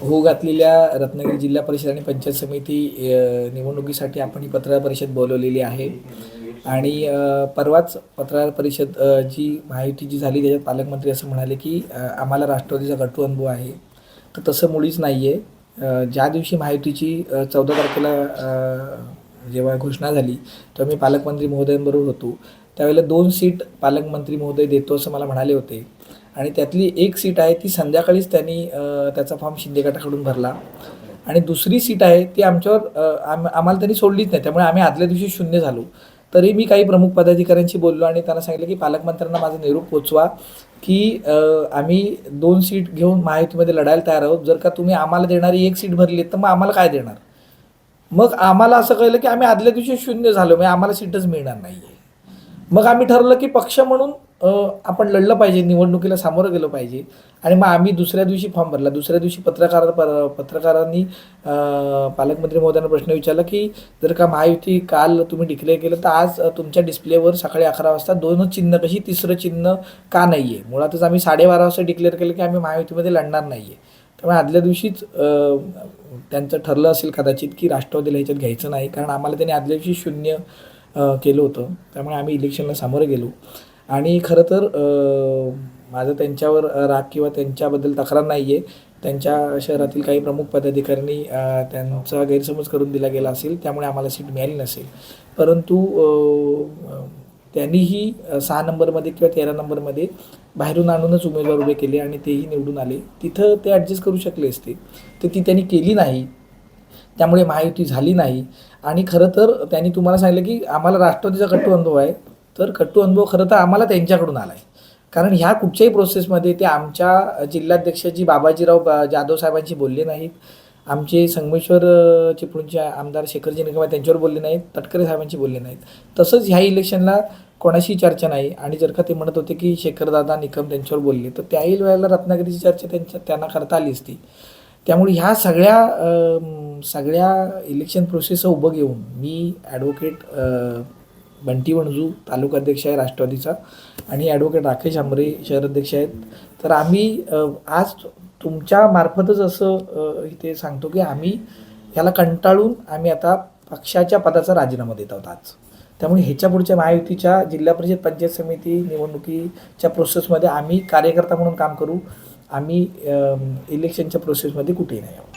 होऊ घातलेल्या रत्नागिरी जिल्हा परिषद आणि पंचायत समिती निवडणुकीसाठी आपण ही पत्रकार परिषद बोलवलेली आहे. आणि परवाच पत्रकार परिषद जी माहिती जी झाली त्याच्यात पालकमंत्री असं म्हणाले की आम्हाला राष्ट्रवादीचा गटू अनुभव आहे. तर तसं मुळीच नाही आहे ज्या दिवशी माहितीची चौदा तारखेला जेव्हा घोषणा झाली तेव्हा मी पालकमंत्री महोदयांबरोबर होतो. त्यावेळेला दोन सीट पालकमंत्री महोदय देतो असं मला म्हणाले होते. आणि त्यातली एक सीट आहे ती संध्याकाळीच त्यांनी त्याचा फॉर्म शिंदे गटाकडून भरला. आणि दुसरी सीट आहे ती आमच्यावर आम आम्हाला त्यांनी सोडलीच नाही. त्यामुळे आम्ही आदल्या दिवशी शून्य झालो. तरी मी काही प्रमुख पदाधिकाऱ्यांशी बोललो आणि त्यांना सांगितलं की पालकमंत्र्यांना माझा निरोप पोचवा की आम्ही दोन सीट घेऊन महायुतीमध्ये लढायला तयार आहोत. जर का तुम्ही आम्हाला देणारी एक सीट भरली तर मग आम्हाला काय देणार? मग आम्हाला असं कळलं की आम्ही आदल्या दिवशी शून्य झालो. म्हणजे आम्हाला सीटच मिळणार नाही आहे मग आम्ही ठरवलं की पक्ष म्हणून आपण लढलं पाहिजे निवडणुकीला सामोरं गेलं पाहिजे. आणि मग आम्ही दुसऱ्या दिवशी फॉर्म भरला. दुसऱ्या दिवशी पत्रकार पर पत्रकारांनी पालकमंत्री महोदयांना प्रश्न विचारला की जर का महायुती काल तुम्ही डिक्लेअर केलं तर आज तुमच्या डिस्प्लेवर सकाळी अकरा वाजता दोनच चिन्ह कशी तिसरं चिन्ह का नाही आहे मुळातच आम्ही साडेबारा वाजता डिक्लेअर केलं की आम्ही महायुतीमध्ये लढणार नाही आहे त्यामुळे आदल्या दिवशीच त्यांचं ठरलं असेल कदाचित की राष्ट्रवादीला ह्याच्यात घ्यायचं नाही कारण आम्हाला त्यांनी आदल्या दिवशी शून्य केलं होतं. त्यामुळे आम्ही इलेक्शनला सामोरं गेलो. आणि खरं तर माझं त्यांच्यावर राग किंवा त्यांच्याबद्दल तक्रार नाही आहे त्यांच्या शहरातील काही प्रमुख पदाधिकाऱ्यांनी त्यांचा गैरसमज करून दिला गेला असेल त्यामुळे आम्हाला सीट मिळाली नसेल. परंतु त्यांनीही सहा नंबरमध्ये किंवा तेरा नंबरमध्ये बाहेरून आणूनच उमेदवार उभे केले आणि तेही निवडून आले. तिथं ते ॲडजस्ट करू शकले असते. तर ती त्यांनी केली नाही. त्यामुळे महायुती झाली नाही. आणि खरं तर त्यांनी तुम्हाला सांगितलं की आम्हाला राष्ट्रवादीचा कट्टू अनुभव आहे. तर खट्टू अनुभव खरं तर आम्हाला त्यांच्याकडून आला आहे कारण ह्या कुठच्याही प्रोसेसमध्ये ते आमच्या जिल्हाध्यक्षाची बाबाजीराव बा- जाधव साहेबांशी बोलले नाहीत. आमचे संगमेश्वर चिपळूणचे आमदार शेखरजी निकम त्यांच्यावर बोलले नाहीत. तटकरे साहेबांशी बोलले नाहीत. तसंच ह्या इलेक्शनला कोणाशी चर्चा नाही. आणि जर का ते म्हणत होते की शेखरदादा निकम त्यांच्यावर बोलले तर त्याही वेळेला रत्नागिरीची चर्चा त्यांच्या त्यांना करता आली असती. त्यामुळे ह्या सगळ्या सगळ्या इलेक्शन प्रोसेस उभं घेऊन मी ॲडव्होकेट बंटी वणजू तालुकाध्यक्ष आहे राष्ट्रवादीचा आणि ॲडव्होकेट राकेश आंबरे शहराध्यक्ष आहेत. तर आम्ही आज तुमच्या मार्फतच असं इथे सांगतो की आम्ही ह्याला कंटाळून आम्ही आता पक्षाच्या पदाचा राजीनामा देत आहोत आज. त्यामुळे ह्याच्या पुढच्या महायुतीच्या जिल्हा परिषद पंचायत समिती निवडणुकीच्या प्रोसेसमध्ये आम्ही कार्यकर्ता म्हणून काम करू. आम्ही इलेक्शनच्या प्रोसेसमध्ये कुठेही नाही आहोत.